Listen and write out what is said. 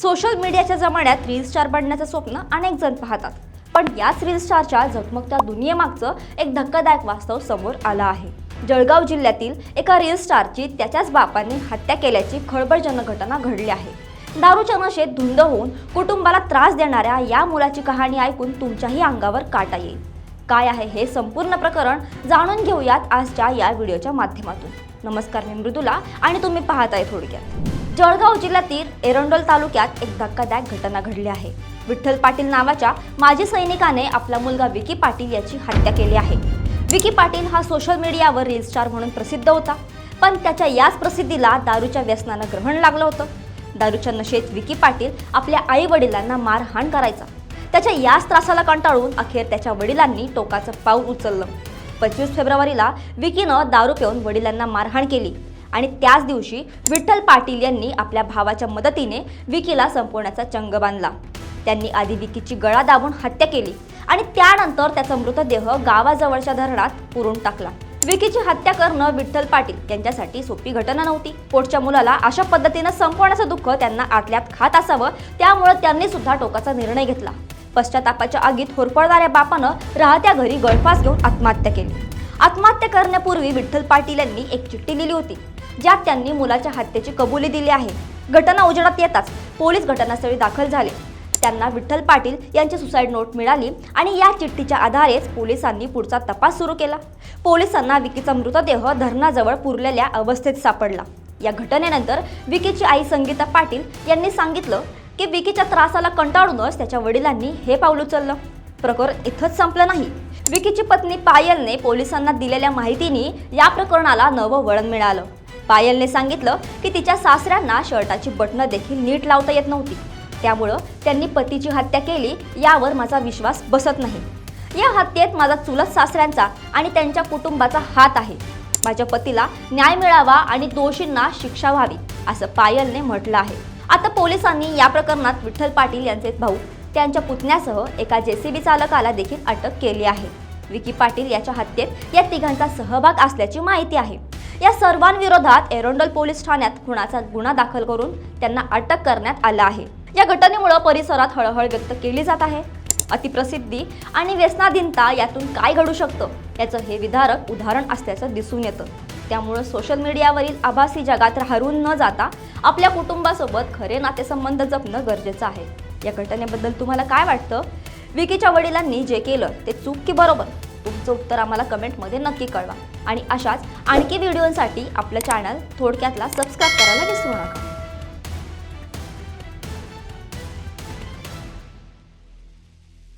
Social मीडियाच्या जमान्यात reel star बनण्याचं स्वप्न अनेक जण पाहतात. पण याच रील स्टारच्या झगमगत्या दुनियेमागचं एक धक्कादायक वास्तव समोर आलं आहे. जळगाव जिल्ह्यातील एका रील स्टारची त्याच्याच बापाने हत्या केल्याची खळबळजनक घटना घडली आहे. दारूच्या नशेत धुंद होऊन कुटुंबाला त्रास देणाऱ्या या मुलाची कहाणी ऐकून तुमच्याही अंगावर काटा येईल. काय आहे हे संपूर्ण प्रकरण जाणून घेऊयात आजच्या या व्हिडिओच्या माध्यमातून. नमस्कार मी मृदुला आणि तुम्ही पाहताय थोडक्यात. जळगाव जिल्ह्यातील एरंडोल तालुक्यात एक धक्कादायक घटना घडली आहे. विठ्ठल पाटील नावाच्या माजी सैनिकाने आपला मुलगा विकी पाटील याची हत्या केली आहे. विकी पाटील हा सोशल मीडियावर रील स्टार म्हणून प्रसिद्ध होता. पण त्याच्या याच प्रसिद्धीला दारूच्या व्यसनानं ग्रहण लागलं होतं. दारूच्या नशेत विकी पाटील आपल्या आई वडिलांना मारहाण करायचा. त्याच्या याच त्रासाला कंटाळून अखेर त्याच्या वडिलांनी टोकाचं पाऊल उचललं. पंचवीस फेब्रुवारीला विकीनं दारू पिऊन वडिलांना मारहाण केली. आणि त्याच दिवशी विठ्ठल पाटील यांनी आपल्या भावाच्या मदतीने विकीला संपवण्याचा चंग बांधला. त्यांनी आधी विकीची गळा दाबून हत्या केली आणि त्यानंतर त्याचा मृतदेह गावाजवळच्या धरणात पुरून टाकला. विकीची हत्या करणं विठ्ठल पाटील यांच्यासाठी सोपी घटना नव्हती. पोटच्या मुलाला अशा पद्धतीनं संपवण्याचं दुःख त्यांना आतल्यात खात असावं त्यामुळे त्यांनी सुद्धा टोकाचा निर्णय घेतला. पश्चातापाच्या आगीत होरपळणाऱ्या बापानं राहत्या घरी गळफास घेऊन आत्महत्या केली. आत्महत्या करण्यापूर्वी विठ्ठल पाटील यांनी एक चिठ्ठी लिहिली होती. ज्यात त्यांनी मुलाच्या हत्येची कबुली दिली आहे. घटना उजेडात येताच पोलीस घटनास्थळी दाखल झाले. त्यांना विठ्ठल पाटील यांची सुसाईड नोट मिळाली आणि या चिठ्ठीच्या आधारेच पोलिसांनी पुढचा तपास सुरू केला. पोलिसांना विकीचा मृतदेह धरणाजवळ पुरलेल्या अवस्थेत सापडला. या घटनेनंतर विकीची आई संगीता पाटील यांनी सांगितलं की विकीच्या त्रासाला कंटाळूनच त्याच्या वडिलांनी हे पाऊल उचललं. प्रकरण इथंच संपलं नाही. विकीची पत्नी पायलने पोलिसांना दिलेल्या माहितीने या प्रकरणाला नवं वळण मिळालं. पायलने सांगितलं की तिच्या सासऱ्यांना शर्टाची बटणं देखील नीट लावता येत नव्हती. त्यामुळं त्यांनी पतीची हत्या केली यावर माझा विश्वास बसत नाही. या हत्येत माझा चुलत सासऱ्यांचा आणि त्यांच्या कुटुंबाचा हात आहे. माझ्या पतीला न्याय मिळावा आणि दोषींना शिक्षा व्हावी असं पायलने म्हटलं आहे. आता पोलिसांनी या प्रकरणात विठ्ठल पाटील यांचे भाऊ त्यांच्या पुतण्यासह एका जेसीबी चालकाला देखील अटक केली आहे. विकी पाटील याच्या हत्येत या तिघांचा सहभाग असल्याची माहिती आहे. या सर्वांविरोधात एरोंडल पोलीस ठाण्यात खुणाचा गुन्हा दाखल करून त्यांना अटक करण्यात आलं आहे. या घटनेमुळे परिसरात हळहळ व्यक्त केली जात आहे. अतिप्रसिद्धी आणि व्यसनाधीनता यातून काय घडू शकतं याचं हे विधारक उदाहरण असल्याचं दिसून येतं. त्यामुळं सोशल मीडियावरील आभासी जगात हरून न जाता आपल्या कुटुंबासोबत खरे नातेसंबंध जपणं गरजेचं आहे. या घटनेबद्दल तुम्हाला काय वाटतं? विकीच्या वडिलांनी जे केलं ते चूक की बरोबर? तुमचं उत्तर आम्हाला कमेंटमध्ये नक्की कळवा. आणि अशाच आणखी व्हिडिओसाठी आपलं चॅनल थोडक्यातला सबस्क्राईब करायला विसरू नका.